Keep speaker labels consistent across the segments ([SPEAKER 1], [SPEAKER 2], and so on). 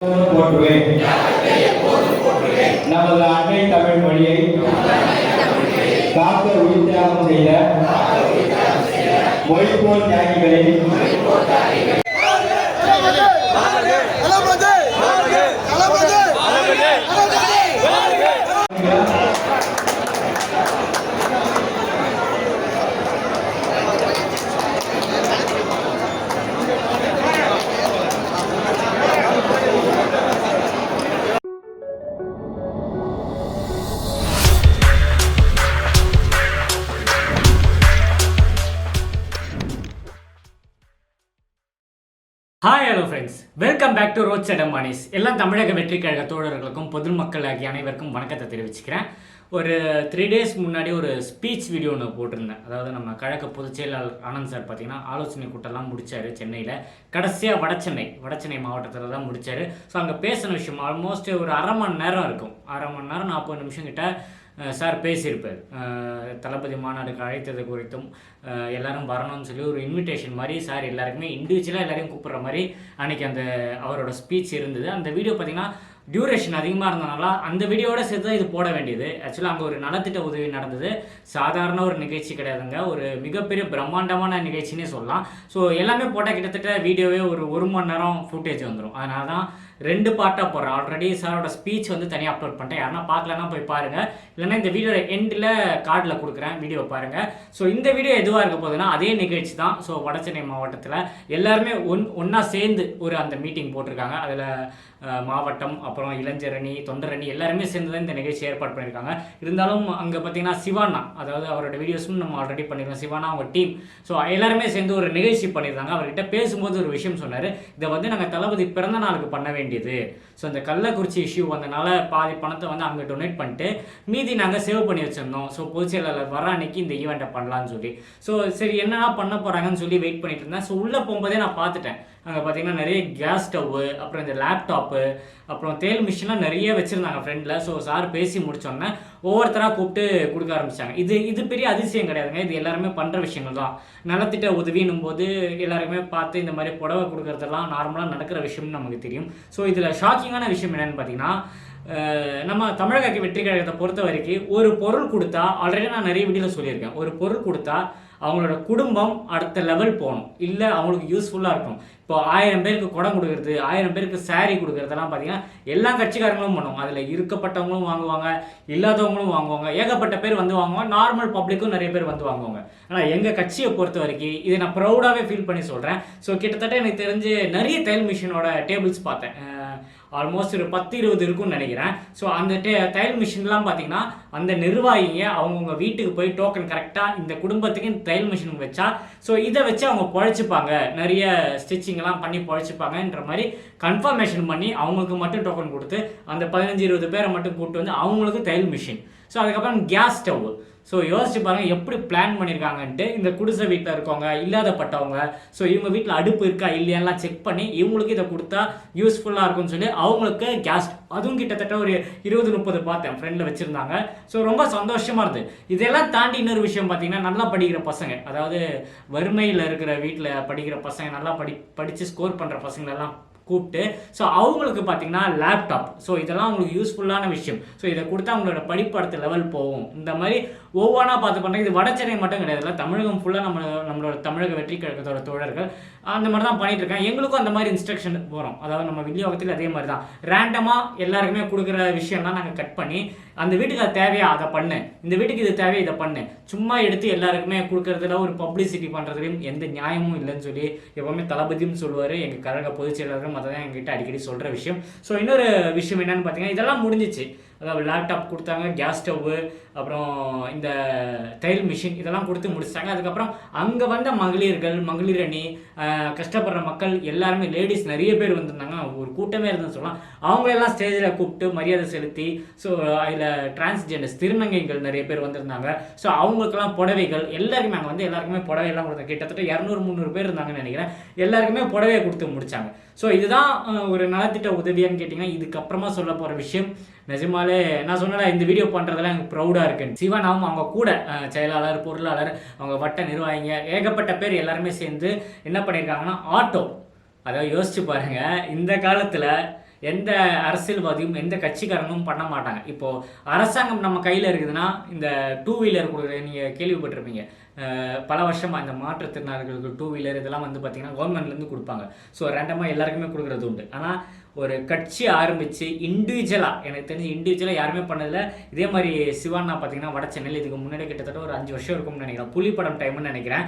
[SPEAKER 1] போற்றுவேன் நமது அன்னை தமிழ் மொழியை காக்க உயிர்த்தியாகம் செய்த மொழிப்போர் தியாகிகளின்
[SPEAKER 2] welcome back to roadside மானிஸ் எல்லா தமிழக வெற்றி கழக தோழர்களுக்கும் பொதுமக்கள் ஆகிய அனைவருக்கும் வணக்கத்தை தெரிவிச்சுக்கிறேன். ஒரு த்ரீ டேஸ் முன்னாடி ஒரு ஸ்பீச் வீடியோ ஒன்று போட்டிருந்தேன். அதாவது நம்ம கழக பொதுச் செயலாளர் ஆனந்த் சார் பார்த்தீங்கன்னா ஆலோசனை கூட்டம்லாம் முடித்தார் சென்னையில். கடைசியாக வடச்சென்னை வடச்சென்னை மாவட்டத்தில் தான் முடித்தார் ஸோ அங்கே பேசின விஷயம் ஆல்மோஸ்ட் ஒரு அரை மணி நேரம் இருக்கும். அரை மணி நேரம் நாற்பது நிமிஷம் கிட்ட சார் பேசியிருப்பார். தளபதி மாநாடுக்கு அழைத்தது குறித்தும் எல்லாரும் வரணும்னு சொல்லி ஒரு இன்விடேஷன் மாதிரி சார் எல்லாருக்குமே இண்டிவிஜுவலாக எல்லாரையும் கூப்பிட்ற மாதிரி அன்னைக்கு அந்த அவரோட ஸ்பீச் இருந்தது. அந்த வீடியோ பார்த்தீங்கன்னா டியூரேஷன் அதிகமாக இருந்தனால அந்த வீடியோட சேர்த்து தான் இது போட வேண்டியது. ஆக்சுவலாக அங்கே ஒரு நலத்திட்ட உதவி நடந்தது. சாதாரண ஒரு நிகழ்ச்சி கிடையாதுங்க. ஒரு மிகப்பெரிய பிரம்மாண்டமான நிகழ்ச்சினே சொல்லலாம். ஸோ எல்லாமே போட்டால் கிட்டத்தட்ட வீடியோவே ஒரு ஒரு மணி நேரம் ஃபுட்டேஜ் வந்துடும் அதனால தான் ரெண்டு பார்ட்டாக போடுறேன். ஆல்ரெடி சாரோட ஸ்பீச் வந்து தனியாக அப்லோட் பண்ணிட்டேன். யாருன்னா பார்க்கலன்னா போய் பாருங்கள் இல்லைன்னா இந்த வீடியோட எண்டில் கார்டில் கொடுக்குறேன். வீடியோ பாருங்கள் ஸோ இந்த வீடியோ எதுவாக இருக்க போகுதுன்னா அதே நிகழ்ச்சி தான். ஸோ வடசென்னை மாவட்டத்தில் எல்லாருமே ஒன் ஒன்றா சேர்ந்து ஒரு அந்த மீட்டிங் போட்டிருக்காங்க. அதில் மாவட்டம் அப்புறம் இளைஞரணி தொண்டரணி எல்லாருமே சேர்ந்து தான் இந்த நிகழ்ச்சி ஏற்பாடு பண்ணியிருக்காங்க. இருந்தாலும் அங்கே பார்த்தீங்கன்னா சிவானா அதாவது அவரோட வீடியோஸும் நம்ம ஆல்ரெடி பண்ணியிருக்கோம் சிவானா அவங்க டீம் ஸோ எல்லாருமே சேர்ந்து ஒரு நிகழ்ச்சி பண்ணியிருந்தாங்க. அவர்கிட்ட பேசும்போது ஒரு விஷயம் சொன்னார். இதை வந்து நாங்கள் தளபதி பிறந்த நாளுக்கு பண்ண வேண்டியது. ஸோ இந்த கள்ளக்குறிச்சி இஷ்யூ வந்தனால பாதி பணத்தை வந்து அங்கே டொனேட் பண்ணிட்டு மீதி நாங்கள் சேவ் பண்ணி வச்சிருந்தோம். ஸோ பொதுச் செயலாளர் வர அன்னைக்கு இந்த ஈவெண்ட்டை பண்ணலான்னு சொல்லி. ஸோ சரி என்னென்னா பண்ண போகிறாங்கன்னு சொல்லி வெயிட் பண்ணிட்டு இருந்தேன். ஸோ உள்ளே போகும்போதே நான் பார்த்துட்டேன். அங்கே பார்த்தீங்கன்னா நிறைய கேஸ் ஸ்டவ்வு அப்புறம் இந்த லேப்டாப்பு அப்புறம் தேல் மிஷின்லாம் நிறைய வச்சுருந்தாங்க ஃப்ரெண்டில் ஸோ சார் பேசி முடிச்சோன்னே ஒவ்வொருத்தராக கூப்பிட்டு கொடுக்க ஆரம்பித்தாங்க இது இது பெரிய அதிசயம் கிடையாதுங்க. இது எல்லாருமே பண்ணுற விஷயங்கள் தான். நலத்திட்ட உதவின்னும் போது எல்லாருமே பார்த்து இந்த மாதிரி புடவை கொடுக்குறதெல்லாம் நார்மலாக நடக்கிற விஷயம்னு நமக்கு தெரியும். ஸோ இதில் ஷாக்கிங்கான விஷயம் என்னென்னு பார்த்தீங்கன்னா நம்ம தமிழக வெற்றி கழகத்தை பொறுத்த வரைக்கும் ஒரு பொருள் கொடுத்தா ஆல்ரெடி நான் நிறைய வீடியோவில் சொல்லியிருக்கேன். ஒரு பொருள் கொடுத்தா அவங்களோட குடும்பம் அடுத்த லெவல் போகணும். இல்லை அவங்களுக்கு யூஸ்ஃபுல்லாக இருக்கும். இப்போ ஆயிரம் பேருக்கு குடம் கொடுக்குறது ஆயிரம் பேருக்கு சாரீ கொடுக்குறதெல்லாம் பார்த்தீங்கன்னா எல்லா கட்சிக்காரங்களும் பண்ணுவோம் அதில் இருக்கப்பட்டவங்களும் வாங்குவாங்க இல்லாதவங்களும் வாங்குவாங்க. ஏகப்பட்ட பேர் வந்து வாங்குவாங்க. நார்மல் பப்ளிக்கும் நிறைய பேர் வந்து வாங்குவாங்க. ஆனால் எங்கள் கட்சியை பொறுத்த வரைக்கும் இதை நான் ப்ரௌடாகவே ஃபீல் பண்ணி சொல்கிறேன் ஸோ கிட்டத்தட்ட எனக்கு தெரிஞ்சு நிறைய தையல் மிஷினோட டேபிள்ஸ் பார்த்தேன். ஆல்மோஸ்ட் ஒரு பத்து இருபது இருக்கும்னு நினைக்கிறேன். ஸோ அந்த டே தையல் மிஷின்லாம் பார்த்தீங்கன்னா அந்த நிர்வாகிங்க அவங்கவுங்க வீட்டுக்கு போய் டோக்கன் கரெக்டாக இந்த குடும்பத்துக்கு இந்த தையல் மிஷின் வச்சா ஸோ இதை வச்சு அவங்க பழச்சிப்பாங்க. நிறைய ஸ்டிச்சிங்லாம் பண்ணி பழச்சிப்பாங்கன்ற மாதிரி கன்ஃபர்மேஷன் பண்ணி அவங்களுக்கு மட்டும் டோக்கன் கொடுத்து அந்த பதினஞ்சு இருபது பேரை மட்டும் கூப்பிட்டு வந்து அவங்களுக்கு தையல் மிஷின். ஸோ அதுக்கப்புறம் கேஸ் ஸ்டவ் ஸோ யோசிச்சு பாருங்கள் எப்படி பிளான் பண்ணியிருக்காங்கன்ட்டு இந்த குடிசை வீட்டில் இருக்கவங்க இல்லாதப்பட்டவங்க ஸோ இவங்க வீட்டில் அடுப்பு இருக்கா இல்லையாலாம் செக் பண்ணி இவங்களுக்கு இதை கொடுத்தா யூஸ்ஃபுல்லாக இருக்கும்னு சொல்லி அவங்களுக்கு கேஸ் அதுவும் கிட்டத்தட்ட ஒரு இருபது முப்பது பார்த்தேன் ஃப்ரெண்டில் வச்சுருந்தாங்க. ஸோ ரொம்ப சந்தோஷமாக இருந்தது. இதெல்லாம் தாண்டி இன்னொரு விஷயம் பார்த்தீங்கன்னா நல்லா படிக்கிற பசங்க அதாவது வறுமையில் இருக்கிற வீட்டில் படிக்கிற பசங்க நல்லா படி படித்து ஸ்கோர் பண்ணுற பசங்களெல்லாம் கூப்பிட்டு ஸோ அவங்களுக்கு பார்த்தீங்கன்னா லேப்டாப் ஸோ இதெல்லாம் அவங்களுக்கு யூஸ்ஃபுல்லான விஷயம். ஸோ இதை கொடுத்தா அவங்களோட படிப்பு லெவல் போகும். இந்த மாதிரி ஒவ்வொன்றா பார்த்து பண்ணுறது இது வடச்சென்னை மட்டும் கிடையாதுல்ல தமிழகம் ஃபுல்லாக நம்ம நம்மளோட தமிழக வெற்றி கழகத்தோட தோழர்கள் அந்த மாதிரி தான் பண்ணிட்டு இருக்காங்க. எங்களுக்கும் அந்த மாதிரி இன்ஸ்ட்ரக்ஷன் போகிறோம் அதாவது நம்ம விநியோகத்தில் அதே மாதிரி தான். ரேண்டமாக எல்லாருக்குமே கொடுக்குற விஷயம்லாம் நாங்கள் கட் பண்ணி அந்த வீட்டுக்கு அது தேவையா? அதை பண்ணு. இந்த வீட்டுக்கு இது தேவையா? இதை பண்ணு. சும்மா எடுத்து எல்லாருக்குமே கொடுக்கறதுல ஒரு பப்ளிசிட்டி பண்ணுறதுலையும் எந்த நியாயமும் இல்லைன்னு சொல்லி எப்பவுமே தளபதியும் சொல்லுவார். எங்கள் கழக பொதுச் செயலாளரும் அதை தான் எங்ககிட்ட அடிக்கடி சொல்கிற விஷயம். ஸோ இன்னொரு விஷயம் என்னென்னு பார்த்தீங்கன்னா இதெல்லாம் முடிஞ்சிச்சு. அதாவது லேப்டாப் கொடுத்தாங்க கேஸ் ஸ்டவ்வு அப்புறம் இந்த தையல் மிஷின் இதெல்லாம் கொடுத்து முடிச்சிட்டாங்க. அதுக்கப்புறம் அங்கே வந்த மகளிர்கள் மகளிர் அணி கஷ்டப்படுற மக்கள் எல்லாருமே லேடிஸ் நிறைய பேர் வந்திருந்தாங்க. ஒரு கூட்டமே இருந்ததுன்னு சொல்லலாம். அவங்களெல்லாம் ஸ்டேஜில் கூப்பிட்டு மரியாதை செலுத்தி ஸோ அதில் டிரான்ஸ்ஜெண்டர்ஸ் திருநங்கைகள் நிறைய பேர் வந்திருந்தாங்க. ஸோ அவங்களுக்கெல்லாம் புடவைகள் எல்லாருக்குமே அங்கே வந்து எல்லாருக்குமே புடவையெல்லாம் கொடுத்தாங்க. கிட்டத்தட்ட இரநூறு முந்நூறு பேர் இருந்தாங்கன்னு நினைக்கிறேன். எல்லாருக்குமே புடவையை கொடுத்து முடித்தாங்க ஸோ இதுதான் ஒரு நலத்திட்ட உதவியான்னு கேட்டிங்கன்னா இதுக்கப்புறமா சொல்ல போகிற விஷயம். நிஜமாலே நான் சொன்னல இந்த வீடியோ பண்ணுறதெல்லாம் எனக்கு ப்ரௌடாக இருக்குன்னு சிவனாவும் அவங்க கூட செயலாளர் பொருளாளர் அவங்க வட்ட நிர்வாகிங்க ஏகப்பட்ட பேர் எல்லாருமே சேர்ந்து என்ன பண்ணியிருக்காங்கன்னா ஆட்டோ அதாவது யோசிச்சு பாருங்க இந்த காலத்தில் எந்த அரசியல்வாதியும் எந்த கட்சிக்காரனும் பண்ண மாட்டாங்க. இப்போ அரசாங்கம் நம்ம கையில் இருக்குதுன்னா இந்த டூ வீலர் கொடுக்குற நீங்கள் கேள்விப்பட்டிருப்பீங்க. பல வருஷமாக இந்த மாற்றுத்திறனாளிகளுக்கு டூ வீலர் இதெல்லாம் வந்து பார்த்தீங்கன்னா கவர்மெண்ட்லேருந்து கொடுப்பாங்க. ஸோ ரேண்டமாக எல்லாருக்குமே கொடுக்குறது உண்டு. ஆனால் ஒரு கட்சி ஆரம்பித்து இண்டிவிஜுவலாக எனக்கு தெரிஞ்சு இண்டிவிஜுவலாக யாருமே பண்ணதில்ல. இதே மாதிரி சிவானா பார்த்தீங்கன்னா வட சென்னையில் இதுக்கு முன்னாடி கிட்டத்தட்ட ஒரு அஞ்சு வருஷம் இருக்கும்னு நினைக்கிறேன். புலிப்படம் டைம்னு நினைக்கிறேன்.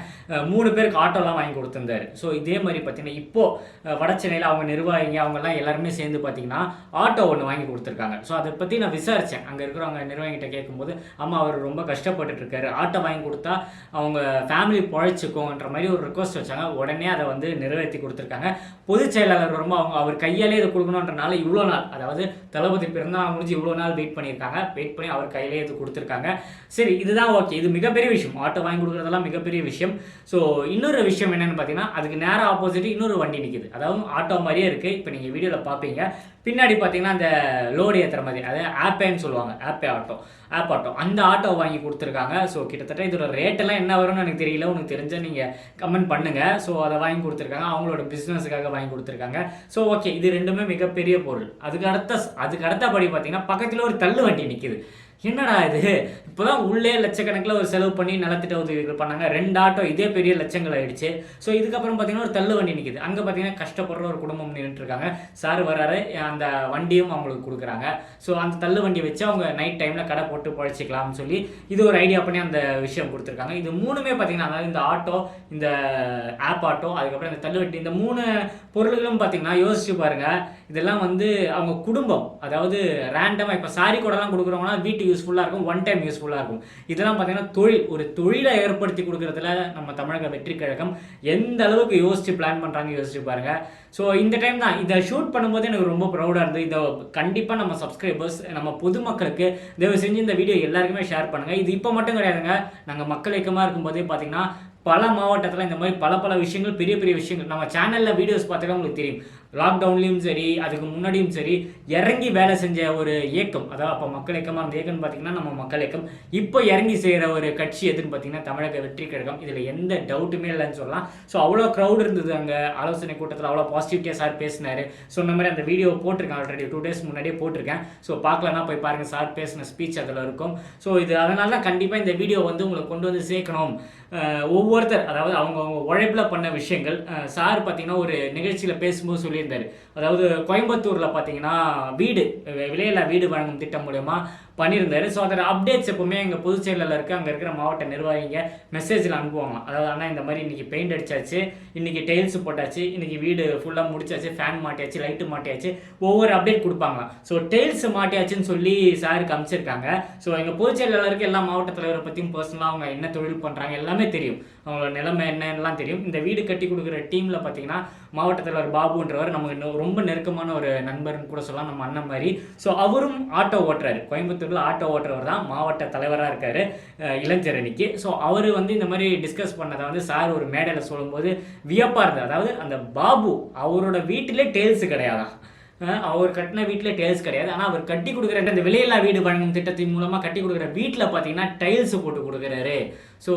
[SPEAKER 2] மூணு பேருக்கு ஆட்டோலாம் வாங்கி கொடுத்துருந்தாரு. ஸோ இதே மாதிரி பார்த்தீங்கன்னா இப்போது வட சென்னையில் அவங்க நிர்வாகிங்க அவங்கெல்லாம் எல்லாருமே சேர்ந்து பார்த்தீங்கன்னா ஆட்டோ ஒன்று வாங்கி கொடுத்துருக்காங்க. ஸோ அதை பற்றி நான் விசாரித்தேன் அங்கே இருக்கிறவங்க நிர்வாகிகிட்ட கேட்கும்போது ஆமாம் அவர் ரொம்ப கஷ்டப்பட்டுருக்காரு ஆட்டோ வாங்கி கொடுத்தா அவங்க ஃபேமிலி பழைச்சிக்கும்ன்ற மாதிரி ஒரு ரிக்வஸ்ட் வச்சாங்க. உடனே அதை வந்து நிறைவேற்றி கொடுத்துருக்காங்க. பொதுச் செயலாளர் ரொம்ப அவங்க அவர் கையாலே இதை கொடுக்கணுன்றனால இவ்வளோ நாள் அதாவது தளபதி பிறந்தநாள் முடிஞ்சு இவ்வளோ நாள் வெயிட் பண்ணியிருக்காங்க. வெயிட் பண்ணி அவர் கையிலே இது கொடுத்துருக்காங்க. சரி இதுதான் ஓகே இது மிகப்பெரிய விஷயம். ஆட்டோ வாங்கி கொடுக்குறதெல்லாம் மிகப்பெரிய விஷயம். ஸோ இன்னொரு விஷயம் என்னென்னு பார்த்தீங்கன்னா அதுக்கு நேராக ஆப்போசிட் இன்னொரு வண்டி நிற்கிது அதாவது ஆட்டோ மாதிரியே இருக்குது இப்போ நீங்கள் வீடியோவில் பார்ப்பீங்க. பின்னாடி பார்த்தீங்கன்னா அந்த லோடு ஏற்றுற மாதிரி அதாவது ஆப்பேன்னு சொல்லுவாங்க. Ape auto Ape auto. அந்த ஆட்டோ வாங்கி கொடுத்துருக்காங்க. ஸோ கிட்டத்தட்ட இதோட ரேட்டெல்லாம் என்ன என்ன வரும்னு எனக்கு தெரியல. உனக்கு தெரிஞ்ச நீங்கள் கமெண்ட் பண்ணுங்கள் ஸோ அதை வாங்கி கொடுத்துருக்காங்க. அவங்களோட பிஸ்னஸுக்காக வாங்கி கொடுத்துருக்காங்க. ஸோ ஓகே இது ரெண்டுமே மிகப்பெரிய பொருள். அதுக்கு அடுத்த அதுக்கு அடுத்தபடி பார்த்தீங்கன்னா பக்கத்தில் ஒரு தள்ளு வண்டி நிற்கிது என்னடா இது? இப்போதான் உள்ளே லட்சக்கணக்கில் ஒரு செலவு பண்ணி நலத்திட்ட உதவிகள் பண்ணாங்க. ரெண்டு ஆட்டோ இதே பெரிய லட்சங்கள் ஆயிடுச்சு. ஸோ இதுக்கப்புறம் பார்த்தீங்கன்னா ஒரு தள்ளு வண்டி நிற்கிது அங்கே பார்த்தீங்கன்னா கஷ்டப்படுற ஒரு குடும்பம் நின்றுட்டு இருக்காங்க சார் வராரு அந்த வண்டியும் அவங்களுக்கு கொடுக்குறாங்க. ஸோ அந்த தள்ளு வண்டி வச்சு அவங்க நைட் டைமில் கடை போட்டு பழச்சிக்கலாம்னு சொல்லி இது ஒரு ஐடியா பண்ணி அந்த விஷயம் கொடுத்துருக்காங்க. இது மூணுமே பார்த்தீங்கன்னா அதாவது இந்த ஆட்டோ இந்த ஆப் ஆட்டோ அதுக்கப்புறம் இந்த தள்ளு வண்டி இந்த மூணு பொருள்களும் பார்த்தீங்கன்னா யோசிச்சு பாருங்கள் இதெல்லாம் வந்து அவங்க குடும்பம். அதாவது ரேண்டமாக இப்போ சாரி கூடலாம் கொடுக்குறவங்கன்னா வீட்டுக்கு யூஸ்ஃபுல்லாக இருக்கும் ஒன் டைம் யூஸ்ஃபுல்லாக இருக்கும். இதெல்லாம் பார்த்தீங்கன்னா தொழில் ஒரு தொழிலை ஏற்படுத்தி கொடுக்குறதுல நம்ம தமிழக வெற்றி கழகம் எந்த அளவுக்கு யோசித்து பிளான் பண்ணுறாங்க யோசிச்சு பாருங்க. ஸோ இந்த டைம் தான். இதை ஷூட் பண்ணும்போது எனக்கு ரொம்ப ப்ரௌடாக இருந்தது. இதை கண்டிப்பாக நம்ம சப்ஸ்கிரைபர்ஸ் நம்ம பொதுமக்களுக்கு தயவு செஞ்சு இந்த வீடியோ எல்லாருக்குமே ஷேர் பண்ணுங்கள் இது இப்போ மட்டும் கிடையாதுங்க. நாங்கள் மக்கள் இயக்கமாக இருக்கும்போதே பார்த்தீங்கன்னா பல மாவட்டத்தில் இந்த மாதிரி பல பல விஷயங்கள் பெரிய பெரிய விஷயங்கள். நம்ம சேனலில் வீடியோஸ் பார்த்தாலே உங்களுக்கு தெரியும். லாக்டவுன்லேயும் சரி அதுக்கு முன்னாடியும் சரி இறங்கி வேலை செஞ்ச ஒரு இயக்கம் அதாவது அப்போ மக்கள் இயக்கமாக இருந்த இயக்கம்னு பார்த்தீங்கன்னா நம்ம மக்கள் இயக்கம். இப்போ இறங்கி செய்கிற ஒரு கட்சி எதுன்னு பார்த்தீங்கன்னா தமிழக வெற்றி கழகம். இதில் எந்த டவுட்டுமே இல்லைன்னு சொல்லலாம். ஸோ அவ்வளோ க்ரௌட் இருந்தது அங்கே. ஆலோசனை கூட்டத்தில் அவ்வளோ பாசிட்டிவிட்டியாக சார் பேசினார். சொன்ன மாதிரி அந்த வீடியோ போட்டிருக்கேன் ஆல்ரெடி டூ டேஸ் முன்னாடியே போட்டிருக்கேன். ஸோ பார்க்கலன்னா போய் பாருங்கள் சார் பேசின ஸ்பீச் அதில் இருக்கும். ஸோ இது அதனால தான் கண்டிப்பாக இந்த வீடியோ வந்து உங்களுக்கு கொண்டு வந்து சேர்க்கணும். ஒவ்வொருத்தர் அதாவது அவங்க அவங்க உழைப்பில் பண்ண விஷயங்கள் சார் பார்த்தீங்கன்னா ஒரு நிகழ்ச்சியில் பேசும்போது சொல்லி சொல்லியிருந்தார். அதாவது கோயம்புத்தூரில் பார்த்தீங்கன்னா வீடு விலையில்லா வீடு வழங்கும் திட்டம் மூலயமா பண்ணியிருந்தார். ஸோ அதோட அப்டேட்ஸ் எப்பவுமே எங்கள் பொதுச் செயலாளருக்கு அங்கே இருக்கிற மாவட்ட நிர்வாகிங்க மெசேஜில் அனுப்புவாங்க அதாவது ஆனால் இந்த மாதிரி இன்னைக்கு பெயிண்ட் அடிச்சாச்சு இன்றைக்கி டைல்ஸ் போட்டாச்சு இன்றைக்கி வீடு ஃபுல்லாக முடிச்சாச்சு ஃபேன் மாட்டியாச்சு லைட்டு மாட்டியாச்சு ஒவ்வொரு அப்டேட் கொடுப்பாங்க ஸோ டைல்ஸ் மாட்டியாச்சுன்னு சொல்லி சாருக்கு அமைச்சிருக்காங்க ஸோ எங்கள் பொதுச் செயலாளருக்கு எல்லா மாவட்ட தலைவரை பற்றியும் பர்சனலாக அவங்க என்ன தொழில் பண்ணுறாங்க எல்லாமே தெரியும். அவங்களோட நிலைமை என்னென்னலாம் தெரியும். இந்த வீடு கட்டி கொடுக்குற டீமில் பார்த்தீங்கன்னா மாவட்ட தலைவர் பாபுன்றவர் நமக்கு ரொம்ப நெருக்கமான ஒரு நண்பர்னு கூட சொல்லலாம் நம்ம அண்ணன் மாதிரி. ஸோ அவரும் ஆட்டோ ஓட்டுறாரு. கோயம்புத்தூரில் ஆட்டோ ஓட்டுறவர் தான் மாவட்ட தலைவராக இருக்காரு இளைஞரணிக்கு இளஞ்சரணிக்கு. ஸோ அவர் வந்து இந்த மாதிரி டிஸ்கஸ் பண்ணதை வந்து சார் ஒரு மேடையில் சொல்லும்போது வியப்பாக இருந்தது. அதாவது அந்த பாபு அவரோட வீட்டிலே டேல்ஸ் கிடையாதான் அவர் கட்டின வீட்டில் டைல்ஸ் கிடையாது. ஆனால் அவர் கட்டி கொடுக்குற அந்த விலையில்லா வீடு வழங்கும் திட்டத்தின் மூலமாக கட்டி கொடுக்குற வீட்டில் பார்த்தீங்கன்னா டைல்ஸ் போட்டு கொடுக்குறாரு. ஸோ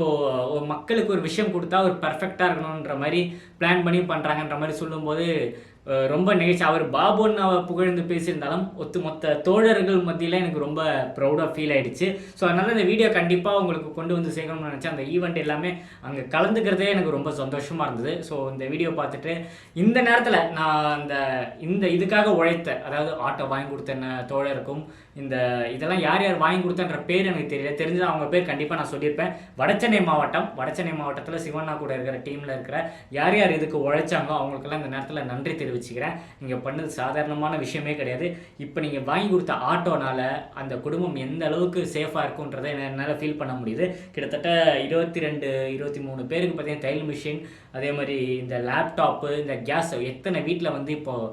[SPEAKER 2] மக்களுக்கு ஒரு விஷயம் கொடுத்தா ஒரு பர்ஃபெக்டாக இருக்கணுன்ற மாதிரி பிளான் பண்ணி பண்ணுறாங்கன்ற மாதிரி சொல்லும்போது ரொம்ப நிகழ்ச்சி. அவர் பாபுன்னு அவர் புகழ்ந்து பேசியிருந்தாலும் ஒத்து மொத்த தோழர்கள் மத்தியில் எனக்கு ரொம்ப ப்ரௌடாக ஃபீல் ஆகிடுச்சு ஸோ அதனால் இந்த வீடியோ கண்டிப்பாக உங்களுக்கு கொண்டு வந்து சேர்க்கணும்னு நினச்சேன். அந்த ஈவெண்ட் எல்லாமே அங்கே கலந்துக்கிறதே எனக்கு ரொம்ப சந்தோஷமாக இருந்தது. ஸோ இந்த வீடியோ பார்த்துட்டு இந்த நேரத்தில் நான் அந்த இந்த இதுக்காக உழைத்த அதாவது ஆட்டோ வாங்கி கொடுத்த தோழருக்கும் இந்த இதெல்லாம் யார் யார் வாங்கி கொடுத்தன்ற பேர் எனக்கு தெரியல. தெரிஞ்சு அவங்க பேர் கண்டிப்பாக நான் சொல்லியிருப்பேன். வடச்சென்னை மாவட்டம் வடச்சென்னை மாவட்டத்தில் சிவண்ணா கூட இருக்கிற டீமில் இருக்கிற யார் யார் இதுக்கு உழைச்சாங்களோ அவங்களுக்கெல்லாம் இந்த நேரத்தில் நன்றி தெரிவிச்சுக்கிறேன். நீங்கள் பண்ணது சாதாரணமான விஷயமே கிடையாது. இப்போ நீங்கள் வாங்கி கொடுத்த ஆட்டோனால் அந்த குடும்பம் எந்த அளவுக்கு சேஃபாக இருக்குன்றதை என்னால் ஃபீல் பண்ண முடியுது. கிட்டத்தட்ட இருபத்தி ரெண்டு இருபத்தி மூணு பேருக்கு பார்த்தீங்கன்னா தையல் மிஷின் அதே மாதிரி இந்த லேப்டாப்பு இந்த கேஸ் எத்தனை வீட்டில் வந்து இப்போது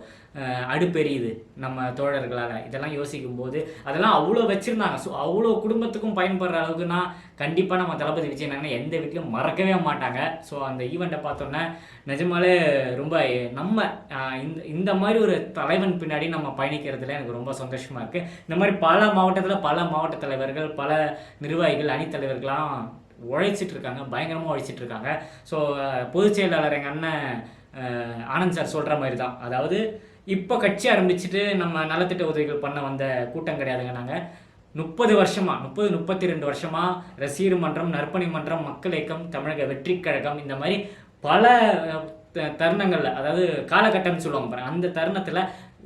[SPEAKER 2] அடுப்பெரியுது நம்ம தோழர்களால். இதெல்லாம் யோசிக்கும் போது அதெல்லாம் அவ்வளோ வச்சுருந்தாங்க. ஸோ அவ்வளோ குடும்பத்துக்கும் பயன்படுற அளவுக்குனா கண்டிப்பாக நம்ம தளபதி விஜய் அண்ணனை எந்த வீட்லையும் மறக்கவே மாட்டாங்க. ஸோ அந்த ஈவெண்ட்டை பார்த்தோன்னே நிஜமாலே ரொம்ப நம்ம இந்த இந்த மாதிரி ஒரு தலைவன் பின்னாடி நம்ம பயணிக்கிறதுல எனக்கு ரொம்ப சந்தோஷமாக இருக்குது இந்த மாதிரி பல மாவட்டத்தில் பல மாவட்ட தலைவர்கள் பல நிர்வாகிகள் அணித்தலைவர்கள்லாம் உழைச்சிட்டு இருக்காங்க. பயங்கரமாக உழைச்சிட்டு இருக்காங்க. ஸோ பொதுச் செயலாளர் எங்கள் அண்ணன் ஆனந்த் சார் சொல்கிற மாதிரி தான். அதாவது இப்போ கட்சி ஆரம்பிச்சுட்டு நம்ம நலத்திட்ட உதவிகள் பண்ண வந்த கூட்டம் கிடையாதுங்க நாங்கள் முப்பது வருஷமா முப்பது முப்பத்தி ரெண்டு வருஷமா ரசிகர் மன்றம் நற்பணி மன்றம் மக்கள் இயக்கம் தமிழக வெற்றி கழகம் இந்த மாதிரி பல தருணங்களில் த- அதாவது காலகட்டம்னு சொல்லுவாங்க பாருங்க. அந்த தருணத்தில்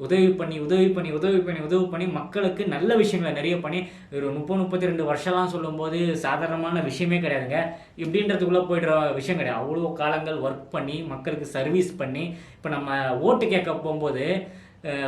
[SPEAKER 2] உதவி பண்ணி உதவி பண்ணி உதவி பண்ணி உதவி பண்ணி மக்களுக்கு நல்ல விஷயங்களை நிறைய பண்ணி ஒரு முப்பது முப்பத்தி ரெண்டு வருஷம்லாம் சொல்லும்போது சாதாரணமான விஷயமே கிடையாதுங்க. இப்படின்றதுக்குள்ளே போயிடுற விஷயம் கிடையாது. அவ்வளோ காலங்கள் ஒர்க் பண்ணி மக்களுக்கு சர்வீஸ் பண்ணி இப்போ நம்ம ஓட்டு கேட்க போகும்போது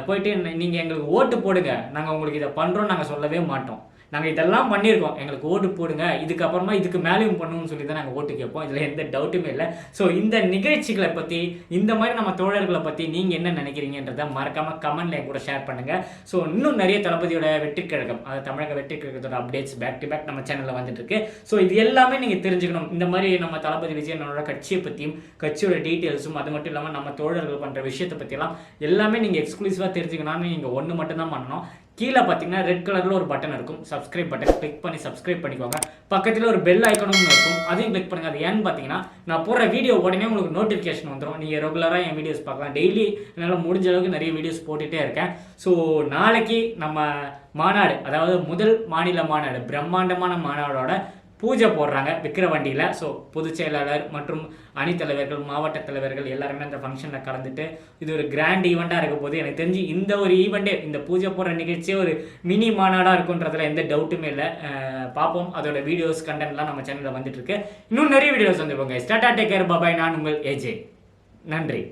[SPEAKER 2] போயிட்டு நீங்கள் எங்களுக்கு ஓட்டு போடுங்க. நாங்கள் உங்களுக்கு இதை பண்ணுறோம் நாங்கள் சொல்லவே மாட்டோம். நாங்கள் இதெல்லாம் பண்ணியிருக்கோம். எங்களுக்கு ஓட்டு போடுங்க. இதுக்கப்புறமா இதுக்கு மேலேயும் பண்ணணும்னு சொல்லி தான் நாங்கள் ஓட்டு கேட்போம். இதில் எந்த டவுட்டுமே இல்லை. ஸோ இந்த நிகழ்ச்சிகளை பற்றி இந்த மாதிரி நம்ம தோழர்களை பற்றி நீங்கள் என்ன நினைக்கிறீங்கன்றதை மறக்காமல் கமெண்ட்ல கூட ஷேர் பண்ணுங்கள் ஸோ இன்னும் நிறைய தளபதியோட வெற்றி கழகம் அது தமிழக வெற்றி கழகத்தோட அப்டேட்ஸ் பேக் டு பேக் நம்ம சேனலில் வந்துட்டு இருக்கு. ஸோ இது எல்லாமே நீங்கள் தெரிஞ்சுக்கணும். இந்த மாதிரி நம்ம தளபதி விஜயனோட கட்சியை பற்றியும் கட்சியோட டீட்டெயில்ஸும் அது மட்டும் இல்லாமல் நம்ம தோழர்கள் பண்ணுற விஷயத்தை பற்றியெல்லாம் எல்லாமே நீங்கள் எக்ஸ்க்ளூசிவாக தெரிஞ்சுக்கணும்னு நீங்கள் ஒன்று மட்டும்தான் பண்ணணும். கீழே பார்த்தீங்கன்னா ரெட் கலரில் ஒரு பட்டன் இருக்கும். சப்ஸ்கிரைப் பட்டன் கிளிக் பண்ணி சப்ஸ்கிரைப் பண்ணிக்கோங்க. பக்கத்தில் ஒரு பெல் ஐக்கனும் இருக்கும். அதையும் கிளிக் பண்ணுங்க. அது ஏன்னு பார்த்தீங்கன்னா நான் போடுற வீடியோ உடனே உங்களுக்கு நோட்டிஃபிகேஷன் வந்துடும் நீங்கள் ரெகுலராக என் வீடியோஸ் பார்க்கலாம். டெய்லி என்னால் முடிஞ்ச அளவுக்கு நிறைய வீடியோஸ் போட்டுகிட்டே இருக்கேன். ஸோ நாளைக்கு நம்ம மாநாடு அதாவது முதல் மாநில மாநாடு பிரம்மாண்டமான மாநாடோட பூஜை போடுறாங்க விக்கிரவாண்டியில் ஸோ பொதுச் செயலாளர் மற்றும் அணித்தலைவர்கள் மாவட்ட தலைவர்கள் எல்லாருமே அந்த ஃபங்க்ஷனில் கலந்துட்டு இது ஒரு கிராண்ட் ஈவெண்ட்டாக இருக்க போது எனக்கு தெரிஞ்சு இந்த ஒரு ஈவெண்ட்டே இந்த பூஜை போடுற நிகழ்ச்சியே ஒரு மினி மாநாடாக இருக்குன்றதுல எந்த டவுட்டுமே இல்லை. பார்ப்போம். அதோட வீடியோஸ் கண்டென்ட்லாம் நம்ம சேனலில் வந்துட்டுருக்கு. இன்னும் நிறைய வீடியோஸ் வந்துருப்போங்க ஸ்டார்டா டேக் கேர் பாபாய் நான் உங்கள் ஏஜே நன்றி.